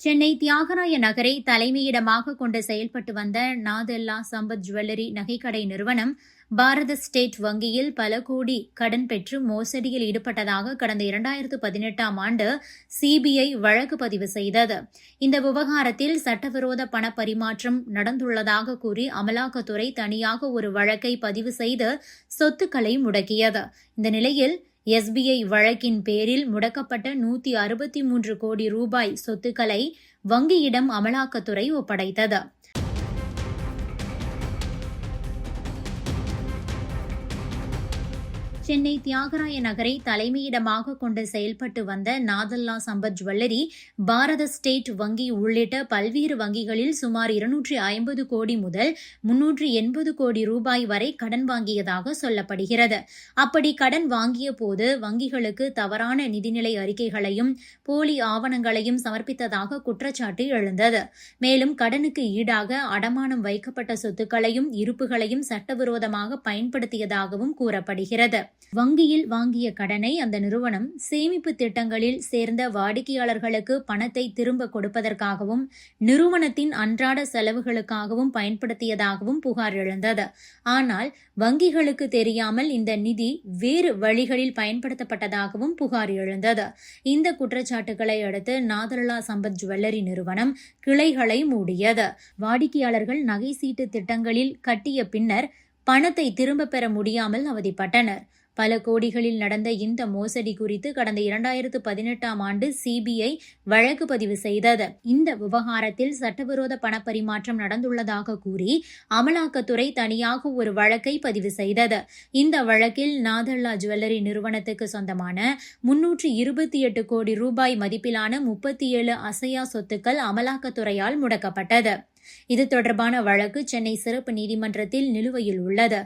சென்னை தியாகராய நகரை தலைமையிடமாக கொண்டு செயல்பட்டு வந்த நாதெல்லா சம்பத் ஜுவல்லரி நகைக்கடை நிறுவனம் பாரத ஸ்டேட் வங்கியில் பல கோடி கடன் பெற்று மோசடியில் ஈடுபட்டதாக கடந்த இரண்டாயிரத்து பதினெட்டாம் ஆண்டு சிபிஐ வழக்கு பதிவு செய்தது. இந்த விவகாரத்தில் சட்டவிரோத பண பரிமாற்றம் நடந்துள்ளதாக கூறி அமலாக்கத்துறை தனியாக ஒரு வழக்கை பதிவு செய்து சொத்துக்களை முடக்கியது. இந்த நிலையில் எஸ்பிஐ வழக்கின் பேரில் முடக்கப்பட்ட நூத்தி அறுபத்தி மூன்று கோடி ரூபாய் சொத்துக்களை வங்கியிடம் அமலாக்கத்துறை ஒப்படைத்தது. சென்னை தியாகராய நகரை தலைமையிடமாக கொண்டு செயல்பட்டு வந்த நாதல்லா சம்பத் ஜுவல்லரி பாரத ஸ்டேட் வங்கி உள்ளிட்ட பல்வேறு வங்கிகளில் சுமார் இருநூற்றி ஐம்பது கோடி முதல் முன்னூற்றி எண்பது கோடி ரூபாய் வரை கடன் வாங்கியதாக சொல்லப்படுகிறது. அப்படி கடன் வாங்கிய போது வங்கிகளுக்கு தவறான நிதிநிலை அறிக்கைகளையும் போலி ஆவணங்களையும் சமர்ப்பித்ததாக குற்றச்சாட்டு எழுந்தது. மேலும் கடனுக்கு ஈடாக அடமானம் வைக்கப்பட்ட சொத்துக்களையும் இருப்புகளையும் சட்டவிரோதமாக பயன்படுத்தியதாகவும் கூறப்படுகிறது. வங்கியில் வாங்கிய கடனை அந்த நிறுவனம் சேமிப்பு திட்டங்களில் சேர்ந்த வாடிக்கையாளர்களுக்கு பணத்தை திரும்ப கொடுப்பதற்காகவும் நிறுவனத்தின் அன்றாட செலவுகளுக்காகவும் பயன்படுத்தியதாகவும் புகார் எழுந்தது. ஆனால் வங்கிகளுக்கு தெரியாமல் இந்த நிதி வேறு வழிகளில் பயன்படுத்தப்பட்டதாகவும் புகார் எழுந்தது. இந்த குற்றச்சாட்டுகளை அடுத்து நாதர்லா சம்பத் ஜுவல்லரி நிறுவனம் கிளைகளை மூடியது. வாடிக்கையாளர்கள் நகை சீட்டு திட்டங்களில் கட்டிய பின்னர் பணத்தை திரும்ப பெற முடியாமல் அவதிப்பட்டனர். பல கோடிகளில் நடந்த இந்த மோசடி குறித்து கடந்த இரண்டாயிரத்து பதினெட்டாம் ஆண்டு சிபிஐ வழக்கு பதிவு செய்தது. இந்த விவகாரத்தில் சட்டவிரோத பணப்பரிமாற்றம் நடந்துள்ளதாக கூறி அமலாக்கத்துறை தனியாக ஒரு வழக்கை பதிவு செய்தது. இந்த வழக்கில் நாதல்லா ஜுவல்லரி நிறுவனத்துக்கு சொந்தமான முன்னூற்று இருபத்தி எட்டு கோடி ரூபாய் மதிப்பிலான முப்பத்தி ஏழு அசையா சொத்துக்கள் அமலாக்கத்துறையால் முடக்கப்பட்டது. இது தொடர்பான வழக்கு சென்னை சிறப்பு நீதிமன்றத்தில் நிலுவையில் உள்ளது.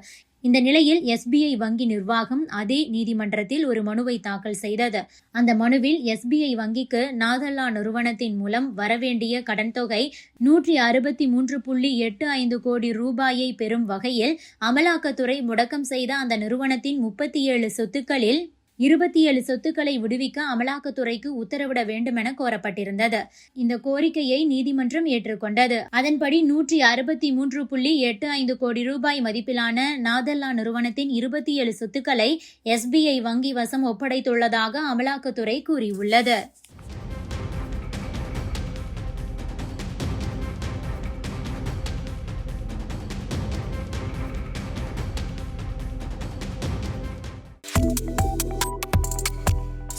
இந்த நிலையில் எஸ்பிஐ வங்கி நிர்வாகம் அதே நீதிமன்றத்தில் ஒரு மனுவை தாக்கல் செய்தது. அந்த மனுவில் எஸ்பிஐ வங்கிக்கு நாதல்லா நிறுவனத்தின் மூலம் வரவேண்டிய கடன் தொகை நூற்றி அறுபத்தி மூன்று புள்ளி எட்டு ஐந்து கோடி ரூபாயை பெறும் வகையில் அமலாக்கத்துறை முடக்கம் செய்த அந்த நிறுவனத்தின் முப்பத்தி ஏழு சொத்துக்களில் இருபத்தி ஏழு சொத்துக்களை விடுவிக்க அமலாக்கத்துறைக்கு உத்தரவிட வேண்டும் என கோரப்பட்டிருந்தது. இந்த கோரிக்கையை நீதிமன்றம் ஏற்றுக்கொண்டது. அதன்படி நூற்றி அறுபத்தி மூன்று புள்ளி எட்டு ஐந்து கோடி ரூபாய் மதிப்பிலான நாதல்லா நிறுவனத்தின் இருபத்தி ஏழு சொத்துக்களை எஸ்பிஐ வங்கி வசம் ஒப்படைத்துள்ளதாக அமலாக்கத்துறை கூறியுள்ளது.